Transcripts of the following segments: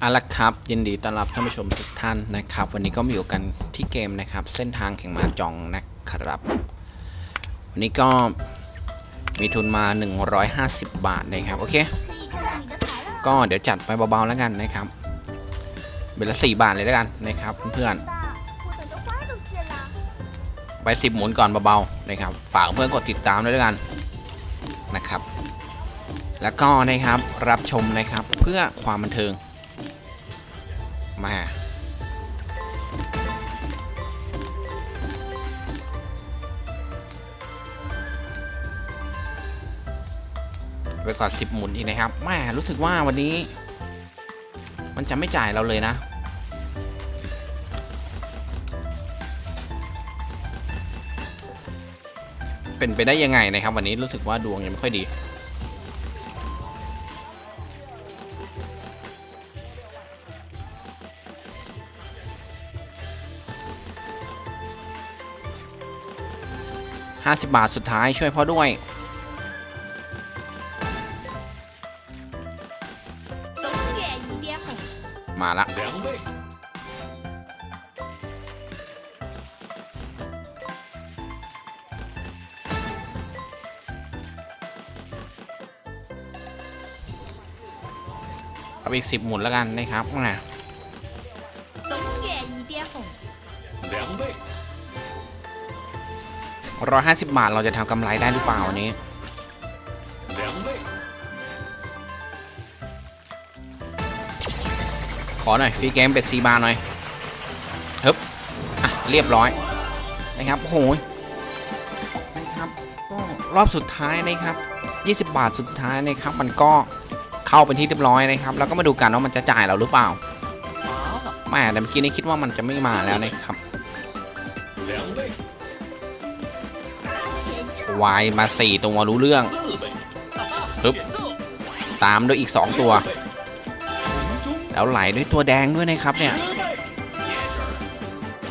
เอาละครับ ยินดีต้อนรับท่านผู้ชมทุกท่านนะครับ วันนี้ก็มาอยู่กันที่เกมนะครับ เส้นทางแข่งมาจองนะครับ วันนี้ก็มีทุนมา 150 บาทนะครับ โอเค ก็เดี๋ยวจัดไปเบาๆแล้วกันนะครับเบลสี่บาทเลยแล้วกันนะครับเพื่อนไปสิบหมุนก่อนเบาๆนะครับ ฝากเพื่อนกดติดตามด้วยแล้วกันนะครับ แล้วก็นะครับรับชมนะครับเพื่อความบันเทิง มาไปก่อน 10 หมุนอีกนะครับแม่รู้สึกว่าวันนี้ มันจะไม่จ่ายเราเลยนะ เป็นไปได้ยังไงนะครับ วันนี้รู้สึกว่าดวงยังไม่ค่อยดี 50 บาทสุดท้ายช่วยพ่อด้วย มาละเอาอีก 10 หมุนแล้วกันนะครับมา 150 บาทเราจะทำกำไรได้หรือเปล่าอันนี้ขอหน่อยฟรีเกมเป็ดซีบาหน่อยฮึบอะเรียบร้อยนะครับโอ้โหนะครับก็รอบสุดท้ายนะครับ 20 บาทสุดท้ายนะครับ มันก็เข้าเป็นที่เรียบร้อยนะครับ แล้วก็มาดูกันว่ามันจะจ่ายเราหรือเปล่าแม่แต่เมื่อกี้นี่คิดว่ามันจะไม่มาแล้วนะครับ วายมา 4 ตัวรู้เรื่องปึ๊บตามด้วยอีก 2 ตัว แล้วไหลด้วยตัวแดงด้วยนะครับเนี่ย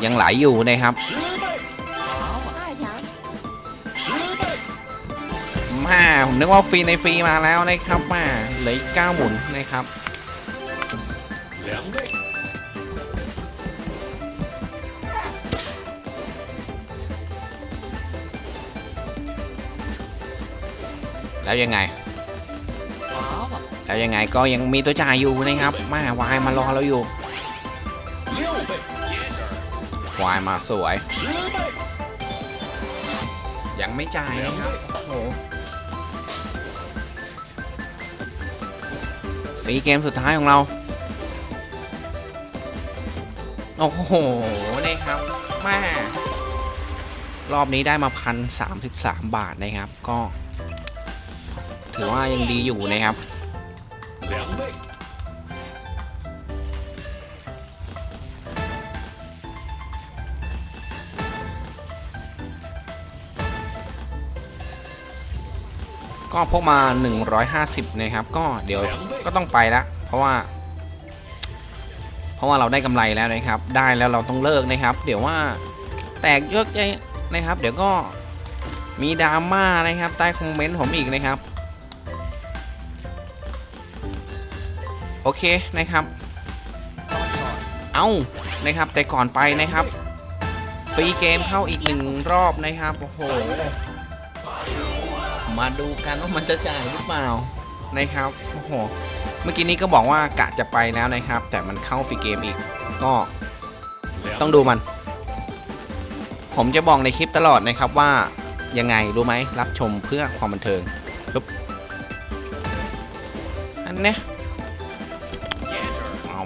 ยังไหลอยู่นะครับ มาผมนึกว่าฟรีในฟรีมาแล้วนะครับมาเหลืออีเก้าหมุนนะครับ แล้วยังไง แล้วยังไงก็ยังมีตัวจ่ายอยู่นะครับมาวายมารอเราอยู่วายมาสวย ยังไม่จ่ายนะครับโอ้สีเกมสุดท้ายของเรา โอ้โหนี่ครับแม่รอบนี้ได้มาพันสามสิบสามบาทนะครับ ก็ ถือว่ายังดีอยู่นะครับ，ก็พกมา 150 นะครับ ก็เดี๋ยวก็ต้องไปละเพราะว่า เพราะว่าเราได้กำไรแล้วนะครับ ได้แล้วเราต้องเลิกนะครับ เดี๋ยวว่าแตกเยอะแยะนะครับ เดี๋ยวก็มีดราม่านะครับ ใต้คอมเมนต์ผมอีกนะครับ อเคนะครับ เอานะครับแต่ก่อนไปนะครับ ฟรีเกมเข้าอีกหนึ่งรอบนะครับโอ้โหมาดูกันว่ามันจะจ่ายหรือเปล่านะครับโอ้โหเมื่อกี้นี้ก็บอกว่ากะจะไปแล้วนะครับ แต่มันเข้าฟรีเกมอีกก็ต้องดูมัน ผมจะบอกในคลิปตลอดนะครับว่ายังไงรู้ไหมรับชมเพื่อความบันเทิงปึ๊บอันเนี้ย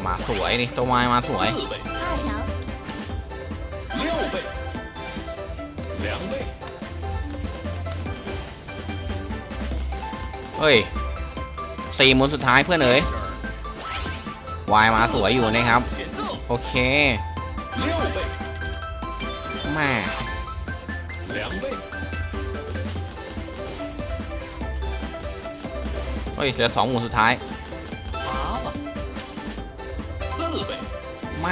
มาสวยนี่ตัววายมาสวยเฮ้ยสี่หมุนสุดท้ายเพื่อนเอ๋ยวายมาสวยอยู่นะครับ โอเคแม่เฮ้ยเหลือสองหมุนสุดท้าย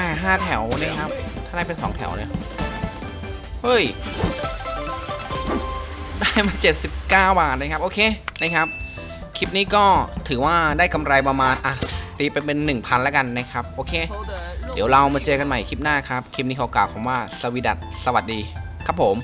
ว่าห้แถวนะครับ ถ้าได้เป็น2แถวเนี่ย เฮ้ย ได้มา 79 บาทนะครับ โอเคนะครับ คลิปนี้ก็ถือว่าได้กำไรประมาณ อะ ตีไปเป็น 1,000 แล้วกันนะครับ โอเค เดี๋ยวเรามาเจอกันใหม่คลิปหน้าครับ คลิปนี้ขอกล่าวคำว่าสวีดัสสวัสดีครับผม